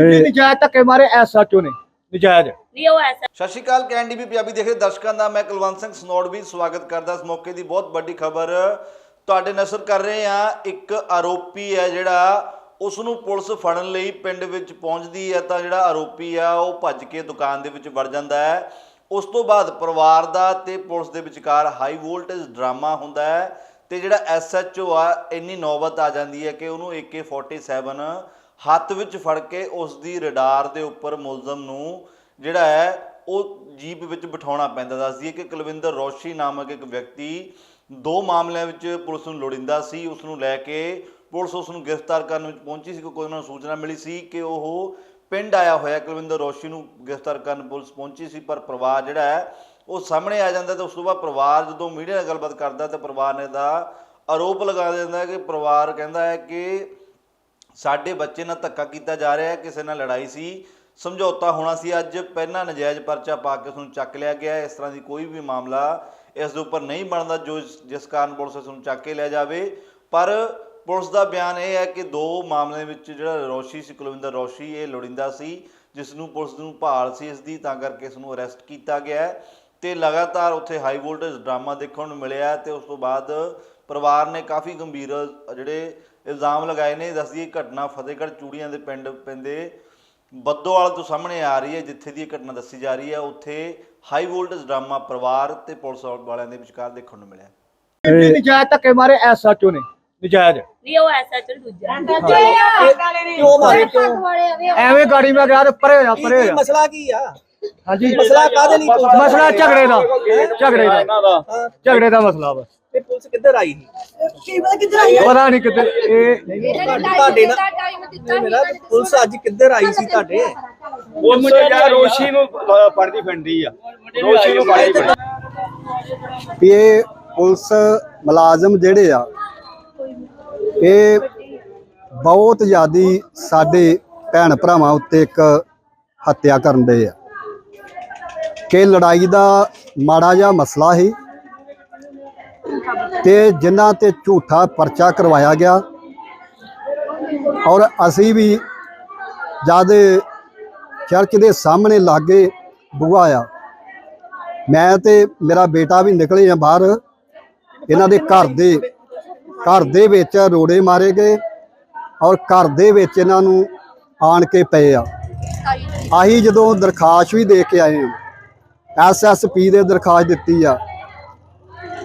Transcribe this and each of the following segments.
ਕਿੰਨੇ ਨਜਾਇਜ਼ ਧੱਕੇ ਮਾਰੇ ਐਸਐਚਓ ਨੇ? ਨਜਾਇਜ਼। ਨਹੀਂ ਉਹ ਐਸਾ ਸਤਿ ਸ਼੍ਰੀ ਅਕਾਲ ਕੈਂਡੀ ਵੀ ਪੰਜਾਬੀ ਦੇਖ ਰਹੇ ਦਰਸ਼ਕਾਂ ਦਾ ਮੈਂ ਕੁਲਵੰਤ ਸਿੰਘ ਸਨੋੜਵੀ ਸਵਾਗਤ ਕਰਦਾ ਇਸ ਮੌਕੇ ਦੀ ਬਹੁਤ ਵੱਡੀ ਖਬਰ। ਤੁਹਾਡੇ ਨਸ਼ਰ ਕਰ ਰਹੇ ਆ ਇੱਕ ਆਰੋਪੀ ਹੈ ਜਿਹੜਾ ਉਸ ਨੂੰ ਪੁਲਿਸ ਫੜਨ ਲਈ ਪਿੰਡ ਵਿੱਚ ਪਹੁੰਚਦੀ ਹੈ ਤਾਂ ਜਿਹੜਾ ਆਰੋਪੀ ਆ ਉਹ ਭੱਜ ਕੇ ਦੁਕਾਨ ਦੇ ਵਿੱਚ ਵੜ ਜਾਂਦਾ ਹੈ। ਉਸ ਤੋਂ ਬਾਅਦ ਪਰਿਵਾਰ ਦਾ ਤੇ ਪੁਲਿਸ ਦੇ ਵਿਚਕਾਰ ਹਾਈ ਵੋਲਟੇਜ ਡਰਾਮਾ ਹੁੰਦਾ ਹੈ ਤੇ ਜਿਹੜਾ ਐਸਐਚਓ ਆ ਇੰਨੀ ਨੌਬਤ ਆ ਜਾਂਦੀ ਹੈ ਕਿ ਉਹਨੂੰ AK47 ਹੱਥ ਵਿੱਚ ਫੜ ਕੇ ਉਸ ਦੀ ਰਡਾਰ ਦੇ ਉੱਪਰ ਮੁਲਜ਼ਮ ਨੂੰ ਜਿਹੜਾ ਹੈ, ਉਹ ਜੀਪ ਵਿੱਚ ਬਿਠਾਉਣਾ ਪੈਂਦਾ ਦੱਸਦੀ ਹੈ ਕਿ ਕੁਲਵਿੰਦਰ ਰੋਸ਼ੀ ਨਾਮਕ ਇੱਕ ਵਿਅਕਤੀ ਦੋ ਮਾਮਲਿਆਂ ਵਿੱਚ ਪੁਲਿਸ ਨੂੰ ਲੋੜਿੰਦਾ ਸੀ। ਉਸ ਨੂੰ ਲੈ ਕੇ ਪੁਲਿਸ ਉਸ ਨੂੰ ਗ੍ਰਿਫਤਾਰ ਕਰਨ ਵਿੱਚ ਪਹੁੰਚੀ ਸੀ। ਕਿਉਂਕਿ ਉਹਨਾਂ ਨੂੰ ਸੂਚਨਾ ਮਿਲੀ ਸੀ ਕਿ ਉਹ ਪਿੰਡ ਆਇਆ ਹੋਇਆ ਕੁਲਵਿੰਦਰ ਰੋਸ਼ੀ ਨੂੰ ਗ੍ਰਿਫਤਾਰ ਕਰਨ ਪੁਲਿਸ ਪਹੁੰਚੀ ਸੀ, ਪਰ ਪਰਿਵਾਰ ਜਿਹੜਾ ਹੈ, ਉਹ ਸਾਹਮਣੇ ਆ ਜਾਂਦਾ ਤੇ ਉਸ ਤੋਂ ਬਾਅਦ ਪਰਿਵਾਰ ਜਦੋਂ ਮੀਡੀਆ ਨਾਲ ਗੱਲਬਾਤ ਕਰਦਾ ਤੇ ਪਰਿਵਾਰ ਨੇ ਦਾ ਆਰੋਪ ਲਗਾ ਦਿੰਦਾ ਕਿ ਪਰਿਵਾਰ ਕਹਿੰਦਾ ਹੈ ਕਿ ਸਾਡੇ ਬੱਚੇ ਨਾਲ ਧੱਕਾ ਕੀਤਾ ਜਾ ਰਿਹਾ ਹੈ, ਕਿਸੇ ਨਾਲ ਲੜਾਈ ਸੀ। ਸਮਝੌਤਾ ਹੋਣਾ ਸੀ ਅੱਜ, ਪਹਿਲਾਂ ਨਜਾਇਜ਼ ਪਰਚਾ ਪਾ ਕੇ ਉਸ ਨੂੰ ਚੱਕ ਲਿਆ ਗਿਆ ਇਸ ਤਰ੍ਹਾਂ ਦੀ ਕੋਈ ਵੀ ਮਾਮਲਾ ਇਸ ਦੇ ਉੱਪਰ ਨਹੀਂ ਬਣਦਾ, ਜੋ ਜਿਸ ਕਾਰਨ ਪੁਲਿਸ ਇਸ ਨੂੰ ਚੱਕ ਕੇ ਲਿਆ ਜਾਵੇ। ਪਰ ਪੁਲਿਸ ਦਾ ਬਿਆਨ ਇਹ ਹੈ ਕਿ ਦੋ ਮਾਮਲੇ ਵਿੱਚ ਜਿਹੜਾ ਰੋਸ਼ੀ ਸੀ, ਕੁਲਵਿੰਦਰ ਰੋਸ਼ੀ, ਇਹ ਲੋੜਿੰਦਾ ਸੀ, ਜਿਸ ਨੂੰ ਪੁਲਿਸ ਨੂੰ ਭਾਲ ਸੀ ਇਸ ਦੀ, ਤਾਂ ਕਰਕੇ ਇਸ ਨੂੰ ਅਰੈਸਟ ਕੀਤਾ ਗਿਆ ਹੈ। ਤੇ ਲਗਾਤਾਰ ਉੱਥੇ ਹਾਈ ਵੋਲਟੇਜ ਡਰਾਮਾ ਦੇਖਣ ਨੂੰ ਮਿਲਿਆ ਤੇ ਉਸ ਤੋਂ ਬਾਅਦ ਪਰਿਵਾਰ ਨੇ ਕਾਫੀ ਗੰਭੀਰ ਜਿਹੜੇ ਇਲਜ਼ਾਮ ਲਗਾਏ ਨੇ ਦੱਸਦੀ ਇਹ ਘਟਨਾ ਫਤਿਹਗੜ੍ਹ ਚੂੜੀਆਂ ਦੇ ਪਿੰਡ ਪੈਂਦੇ ਬੱਦੋਵਾਲ ਤੋਂ ਸਾਹਮਣੇ ਆ ਰਹੀ ਹੈ ਜਿੱਥੇ ਦੀ ਇਹ ਘਟਨਾ ਦੱਸੀ ਜਾ ਰਹੀ ਹੈ। ਉੱਥੇ ਹਾਈ ਵੋਲਟੇਜ ਡਰਾਮਾ ਪਰਿਵਾਰ ਤੇ ਪੁਲਿਸ ਵਾਲਿਆਂ ਦੇ ਵਿਚਕਾਰ ਦੇਖਣ ਨੂੰ ਮਿਲਿਆ। ਕਿੰਨੇ ਨਜਾਇਜ਼ ਧੱਕੇ ਮਾਰੇ ਐਸਐਚਓ ਨੇ ਨਜਾਇਜ਼। ਨਹੀਂ ਉਹ ਐਸਾ ਚਲ ਦੂਜਾ। ਕਿਉਂ ਮਾਰੇ? ਕਿਉਂ ਐਵੇਂ ਗਾੜੀ ਮੈਂ ਗਿਆ ਤੇ ਪਰੇ ਹੋ ਜਾ ਕੀ ਪਰੇ ਹੋ ਕੀ ਜਾ। ਮਸਲਾ ਕੀ ਆ? ਹਾਂਜੀ। ਮਸਲਾ ਕਾਹਦੇ ਲਈ ਮਸਲਾ ਝਗੜੇ ਦਾ। ਝਗੜੇ ਦਾ। ਹਾਂ, ਝਗੜੇ ਦਾ ਮਸਲਾ ਬਸ ਤੇ ਪੁਲਿਸ ਕਿੱਧਰ ਆਈ ਸੀ? ਪਤਾ ਨਹੀਂ ਕਿਤੇ ਇਹ ਤੁਹਾਡੇ ਨਾਲ ਮੇਰਾ ਪੁਲਿਸ ਅੱਜ ਕਿੱਧਰ ਆਈ ਸੀ ਤੁਹਾਡੇ? ਉਹ ਮੁੰਡੇ ਯਾਰ ਰੋਸ਼ੀ ਨੂੰ ਅਹ, ਪੜਦੀ ਫਿਰਦੀ ਆ। ਰੋਸ਼ੀ ਨੂੰ ਪੜਦੀ ਫਿਰਦੀ ਵੀ ਇਹ ਪੁਲਿਸ ਮੁਲਾਜ਼ਮ ਜਿਹੜੇ ਆ ਇਹ ਬਹੁਤ ਜ਼ਿਆਦੀ ਸਾਡੇ ਭੈਣ ਭਰਾਵਾਂ ਉੱਤੇ ਇੱਕ ਹੱਤਿਆ ਕਰਨ ਦੇ ਆ। ਕਿ ਲੜਾਈ ਦਾ ਮਾੜਾ ਜਿਹਾ ਮਸਲਾ ਸੀ ਤੇ ਜਿਨ੍ਹਾਂ ਤੇ ਝੂਠਾ ਪਰਚਾ ਕਰਵਾਇਆ ਗਿਆ। ਔਰ ਅਸੀਂ ਵੀ ਜਦ ਚਰਚ ਦੇ ਸਾਹਮਣੇ ਲਾਗੇ ਬੁਆ ਆ ਮੈਂ ਤੇ ਮੇਰਾ ਬੇਟਾ ਵੀ ਨਿਕਲੇ ਆ ਬਾਹਰ। ਇਹਨਾਂ ਦੇ ਘਰ ਦੇ ਘਰ ਦੇ ਵਿੱਚ ਰੋੜੇ ਮਾਰੇ ਗਏ ਔਰ ਘਰ ਦੇ ਵਿੱਚ ਇਹਨਾਂ ਨੂੰ ਆਣ ਕੇ ਪਏ ਆ। ਆਹੀ ਜਦੋਂ ਦਰਖਾਸਤ ਵੀ ਦੇ ਕੇ ਆਏ ਆ ਐਸਐਸਪੀ ਦੇ ਦਰਖਾਸਤ ਦਿੱਤੀ ਆ।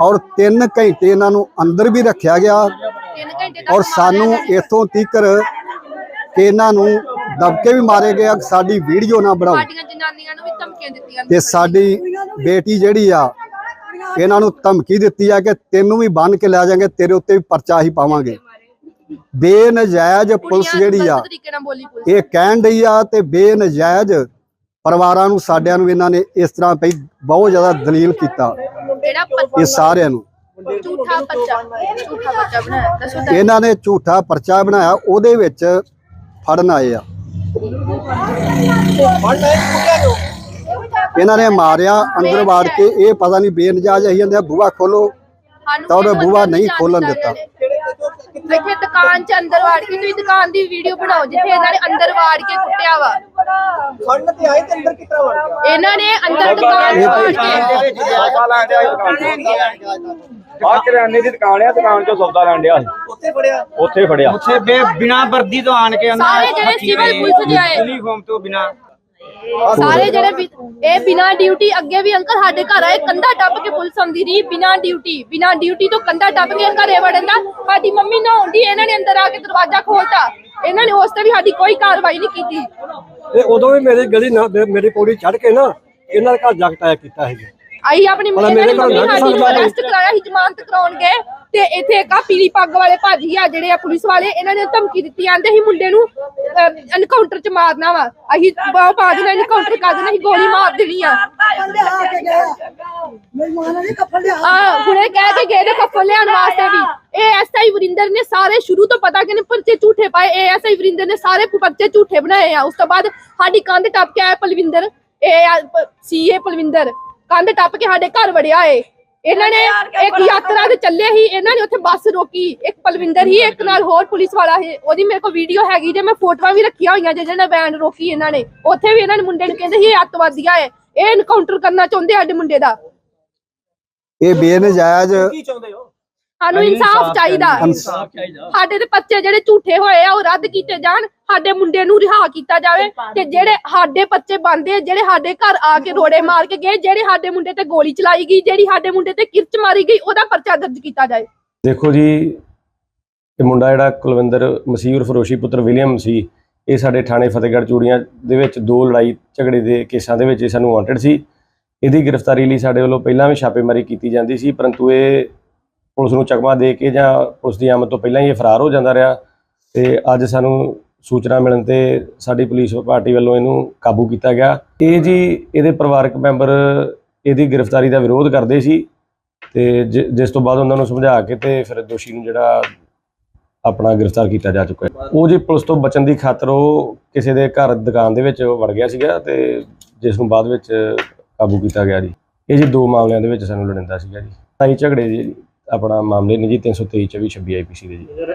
ਔਰ 3 ਘੰਟੇ ਇਹਨਾਂ ਨੂੰ ਅੰਦਰ ਵੀ ਰੱਖਿਆ ਗਿਆ। ਔਰ ਸਾਨੂੰ ਇਥੋਂ ਤੀਕਰ ਕਿ ਇਹਨਾਂ ਨੂੰ ਦਬਕੇ ਵੀ ਮਾਰੇ ਗਏ ਕਿ ਸਾਡੀ ਵੀਡੀਓ ਨਾ ਬਣਾਓ। ਸਾਡੀਆਂ ਜਨਾਨੀਆਂ ਨੂੰ ਵੀ ਧਮਕੀਆਂ ਦਿੱਤੀਆਂ ਤੇ ਸਾਡੀ ਬੇਟੀ ਜਿਹੜੀ ਆ ਇਹਨਾਂ ਨੂੰ ਧਮਕੀ ਦਿੱਤੀ ਆ ਕਿ ਤੈਨੂੰ ਵੀ ਬੰਨ ਕੇ ਲੈ ਜਾਾਂਗੇ ਤੇਰੇ ਉੱਤੇ ਵੀ ਪਰਚਾ ਹੀ ਪਾਵਾਂਗੇ। ਬੇਨਜਾਇਜ਼ ਪੁਲਿਸ ਜਿਹੜੀ ਆ ਇਹ ਕਹਿਣ ਡਈ ਆ ਤੇ ਬੇਨਜਾਇਜ਼ ਪਰਿਵਾਰਾਂ ਨੂੰ ਸਾਡਿਆਂ ਨੂੰ ਇਹਨਾਂ ਨੇ ਇਸ ਤਰ੍ਹਾਂ ਪਈ ਬਹੁਤ ਜ਼ਿਆਦਾ ਦਲੀਲ ਕੀਤਾ ਜਿਹੜਾ ਇਹ ਸਾਰਿਆਂ ਨੂੰ। ਝੂਠਾ ਬੱਚਾ ਝੂਠਾ ਬੱਚਾ ਬਣਾਇਆ। ਦੱਸੋ ਤਾਂ। ਇਹਨਾਂ ਨੇ ਝੂਠਾ ਪਰਚਾ ਬਣਾਇਆ ਉਹਦੇ ਵਿੱਚ ਫੜਨ ਆਏ ਆ। ਇਹਨਾਂ ਨੇ ਮਾਰਿਆ ਅੰਦਰ ਵਾੜ ਕੇ ਇਹ ਪਤਾ ਨਹੀਂ ਬੇਨਜਾਇਜ਼ ਆਈ ਜਾਂਦੇ ਆ ਬੂਹਾ ਖੋਲੋ। ਤਾਂ ਉਹਨੇ ਕੋਈ ਬੂਹਾ ਨਹੀਂ ਖੋਲਣ ਦਿੱਤਾ। ਇੱਥੇ ਦੁਕਾਨ 'ਚ ਅੰਦਰ ਵਾੜ ਕੇ ਤੁਸੀਂ ਦੁਕਾਨ ਦੀ ਵੀਡੀਓ ਬਣਾਓ ਜਿੱਥੇ ਇਹਨਾਂ ਨੇ ਅੰਦਰ ਵਾੜ ਕੇ ਕੁੱਟਿਆ ਵਾ। ਫੜਨ ਤੇ ਆਏ ਤੇ ਅੰਦਰ ਕਿੱਥਾ ਵੜ ਗਿਆ? ਇਹਨਾਂ ਨੇ ਅੰਦਰ ਦੁਕਾਨ 'ਚ ਵਾੜ ਕੇ ਸੌਦਾ ਲੈਣ ਡਿਆ ਸੀ ਦੁਕਾਨ ਤੋਂ ਆਹ ਕਰਿਆਨੇ ਦੀ ਦੁਕਾਨ ਆ ਦੁਕਾਨ ਚੋਂ ਸੌਦਾ ਲੈਣ ਡਿਆ ਸੀ। ਉੱਥੇ ਫੜਿਆ? ਉੱਥੇ ਫੜਿਆ। ਉੱਥੇ ਬੇ ਬਿਨਾ ਵਰਦੀ ਤੋਂ ਆਣ ਕੇ ਉਹਨਾਂ ਸਾਰੇ ਜਿਹੜੇ ਸਿਵਲ ਪੁਲਿਸ ਦੇ ਆਏ। ਯੂਨੀਫਾਰਮ ਤੋਂ ਬਿਨਾ। ਸਾਰੇ ਜਿਹੜੇ ਵੀ- ਇਹ ਬਿਨਾ ਡਿਊਟੀ ਅੱਗੇ ਵੀ ਅੰਕਲ ਸਾਡੇ ਘਰ ਆਏ ਕੰਧਾ ਟੱਪ ਕੇ ਪੁਲਿਸ ਆਉਂਦੀ ਰਹੀ ਬਿਨਾ ਡਿਊਟੀ ਬਿਨਾ ਡਿਊਟੀ ਤੋਂ ਕੰਧਾ ਟੱਪ ਕੇ ਘਰੇ ਵੜਨ ਦਾ ਸਾਡੀ ਮੰਮੀ ਨਹਾਉਂਦੀ ਇਹਨਾਂ ਨੇ ਅੰਦਰ ਆ ਕੇ ਦਰਵਾਜ਼ਾ ਖੋਲਤਾ। ਇਹਨਾਂ ਨੇ ਉਸ ਤੇ ਵੀ ਸਾਡੀ ਕੋਈ ਕਾਰਵਾਈ ਨਹੀਂ ਕੀਤੀ। ਤੇ ਉਦੋਂ ਵੀ ਮੇਰੀ ਗਲੀ ਨਾ ਮੇਰੀ ਪੌੜੀ ਚੜ ਕੇ ਨਾ ਇਹਨਾਂ ਦੇ ਘਰ ਜਾ ਕੇ ਟਾਇਆ ਕੀਤਾ ਸੀ ਆਈ ਆਪਣੀ ਮੇਰੇ? ਅਰੈਸਟ ਕਰਾਇਆ ਸੀ ਜ਼ਮਾਨਤ ਕਰਾਉਣ ਗਏ ਤੇ ਇੱਥੇ ਇੱਕ ਆ ਪੀਲੀ ਪੱਗ ਵਾਲੇ ਭਾਜੀ ਆ ਜਿਹੜੇ ਆ ਪੁਲਿਸ ਵਾਲੇ, ਇਹਨਾਂ ਨੇ ਧਮਕੀ ਦਿੱਤੀ, ਆਂਦੇ ਸੀ ਮੁੰਡੇ ਨੂੰ ਐਨਕਾਊਂਟਰ ਚ ਮਾਰਨਾ ਵਾ। ਅਸੀਂ ਬਾਹ ਪਾ ਦੇਣਾ ਐਨਕਾਊਂਟਰ ਕਰ ਦੇਣਾ, ਅਸੀਂ ਗੋਲੀ ਮਾਰ ਦੇਣੀ ਆ। ਆ, ਹੁਣੇ ਕਹਿ ਕੇ ਗਏ ਨੇ ਕੱਫਲ ਲਿਆਉਣ ਵਾਸਤੇ ਵੀ। ਇਹ ਵਰਿੰਦਰ ਨੇ ਸਾਰੇ ਸ਼ੁਰੂ ਤੋਂ ਪਤਾ ਕਿ ਨੇ ਪਰਚੇ ਝੂਠੇ ਪਾਏ, ਇਹ ਵਰਿੰਦਰ ਨੇ ਸਾਰੇ ਪਰਚੇ ਝੂਠੇ ਬਣਾਏ ਆ। ਉਸ ਤੋਂ ਬਾਅਦ ਸਾਡੀ ਕੰਧ ਟੱਪ ਕੇ ਆਇਆ ਪਲਵਿੰਦਰ, ਇਹ ਸੀਏ ਪਲਵਿੰਦਰ। ਕੰਧ ਟੱਪ ਕੇ ਸਾਡੇ ਘਰ ਵੜਿਆ ਏ। ਇਹਨਾਂ ਨੇ ਇੱਕ ਯਾਤਰਾ ਤੇ ਚੱਲੇ ਸੀ ਇਹਨਾਂ ਨੇ ਉੱਥੇ ਬੱਸ ਰੋਕੀ ਇੱਕ ਪਲਵਿੰਦਰ ਹੀ ਇੱਕ ਨਾਲ ਹੋਰ ਪੁਲਿਸ ਵਾਲਾ ਸੀ। ਉਹਦੀ ਮੇਰੇ ਕੋਲ ਵੀਡੀਓ ਹੈਗੀ ਜੇ ਮੈਂ ਫੋਟੋਆਂ ਵੀ ਰੱਖੀਆਂ ਹੋਈਆਂ ਜਿਹਨਾਂ ਵੈਨ ਰੋਕੀ ਇਹਨਾਂ ਨੇ। ਉੱਥੇ ਵੀ ਇਹਨਾਂ ਨੇ ਮੁੰਡੇ ਨੂੰ ਕਹਿੰਦੇ ਸੀ ਇਹ ਅੱਤਵਾਦੀਆ ਏ ਇਹ ਐਨਕਾਊਂਟਰ ਕਰਨਾ ਚਾਹੁੰਦੇ ਸਾਡੇ ਮੁੰਡੇ ਦਾ। ਇਹ ਬੇਨਜਾਇਜ਼ ਕੀ ਚਾਹੁੰਦੇ ਹੋ? ਸਾਨੂੰ ਇਨਸਾਫ ਚਾਹੀਦਾ। ਇਨਸਾਫ਼ ਸਾਡੇ ਦੇ ਬੱਚੇ ਜਿਹੜੇ ਝੂਠੇ ਹੋਏ ਆ ਉਹ ਰੱਦ ਕੀਤੇ ਜਾਣ ਸਾਡੇ ਮੁੰਡੇ ਨੂੰ ਰਿਹਾ ਕੀਤਾ ਜਾਵੇ ਤੇ ਜਿਹੜੇ ਸਾਡੇ ਬੱਚੇ ਬੰਦੇ ਜਿਹੜੇ ਸਾਡੇ ਘਰ ਆ ਕੇ ਰੋੜੇ ਮਾਰ ਕੇ ਗਏ ਜਿਹੜੇ ਸਾਡੇ ਮੁੰਡੇ ਤੇ ਗੋਲੀ ਚਲਾਈ ਗਈ ਜਿਹੜੀ ਸਾਡੇ ਮੁੰਡੇ ਤੇ ਕਿਰਚ ਮਾਰੀ ਗਈ ਉਹਦਾ ਪਰਚਾ ਦਰਜ ਕੀਤਾ ਜਾਏ। ਦੇਖੋ ਜੀ ਇਹ ਮੁੰਡਾ ਜਿਹੜਾ ਕੁਲਵਿੰਦਰ ਮਸੀਹ ਫਰੋਸ਼ੀ ਪੁੱਤਰ ਵਿਲੀਅਮ ਸੀ ਇਹ ਸਾਡੇ ਥਾਣੇ ਫਤਿਹਗੜ੍ਹ ਚੂੜੀਆਂ ਦੇ ਵਿੱਚ ਦੋ ਲੜਾਈ ਝਗੜੇ ਦੇ ਕੇਸਾਂ ਦੇ ਵਿੱਚ ਇਹ ਸਾਨੂੰ ਵਾਂਟਡ ਸੀ। ਇਹਦੀ ਗ੍ਰਿਫਤਾਰੀ ਲਈ ਸਾਡੇ ਵੱਲੋਂ ਪਹਿਲਾਂ ਵੀ ਛਾਪੇਮਾਰੀ ਕੀਤੀ ਜਾਂਦੀ ਸੀ ਪਰੰਤੂ ਇਹ ਪੁਲਿਸ ਨੂੰ ਚਕਮਾ ਦੇ ਕੇ ਜਾਂ ਪੁਲਿਸ ਦੀ ਆਮਦ ਤੋਂ ਪਹਿਲਾਂ ਹੀ ਇਹ ਫਰਾਰ ਹੋ ਜਾਂਦਾ ਰਿਹਾ ਤੇ ਅੱਜ ਸਾਨੂੰ ਸੂਚਨਾ ਮਿਲਣ ਤੇ ਸਾਡੀ ਪੁਲਿਸ ਪਾਰਟੀ ਵੱਲੋਂ ਇਹਨੂੰ ਕਾਬੂ ਕੀਤਾ ਗਿਆ। ਇਹ ਜੀ ਇਹਦੇ ਪਰਿਵਾਰਕ ਮੈਂਬਰ ਇਹਦੀ ਗ੍ਰਿਫਤਾਰੀ ਦਾ ਵਿਰੋਧ ਕਰਦੇ ਸੀ ਤੇ ਜਿਸ ਤੋਂ ਬਾਅਦ ਉਹਨਾਂ ਨੂੰ ਸਮਝਾ ਕੇ ਤੇ ਫਿਰ ਦੋਸ਼ੀ ਨੂੰ ਜਿਹੜਾ ਆਪਣਾ ਗ੍ਰਿਫਤਾਰ ਕੀਤਾ ਜਾ ਚੁੱਕਾ ਹੈ। ਉਹ ਜੀ ਪੁਲਿਸ ਤੋਂ ਬਚਣ ਦੀ ਖਾਤਰ ਉਹ ਕਿਸੇ ਦੇ ਘਰ ਦੁਕਾਨ ਦੇ ਵਿੱਚ ਵੜ ਗਿਆ ਸੀਗਾ ਤੇ ਜਿਸ ਨੂੰ ਬਾਅਦ ਵਿੱਚ ਕਾਬੂ ਕੀਤਾ ਗਿਆ ਜੀ। ਇਹ ਜੀ ਦੋ ਮਾਮਲਿਆਂ ਦੇ ਵਿੱਚ ਸਾਨੂੰ ਲੜਿੰਦਾ ਸੀਗਾ ਜੀ। ਸਾਈ ਝਗੜੇ ਜੀ। ਆਪਣਾ ਮਾਮਲੇ ਨੇ ਜੀ 323 24 26 ਆਈਪੀਸੀ ਦੇ ਜੀ।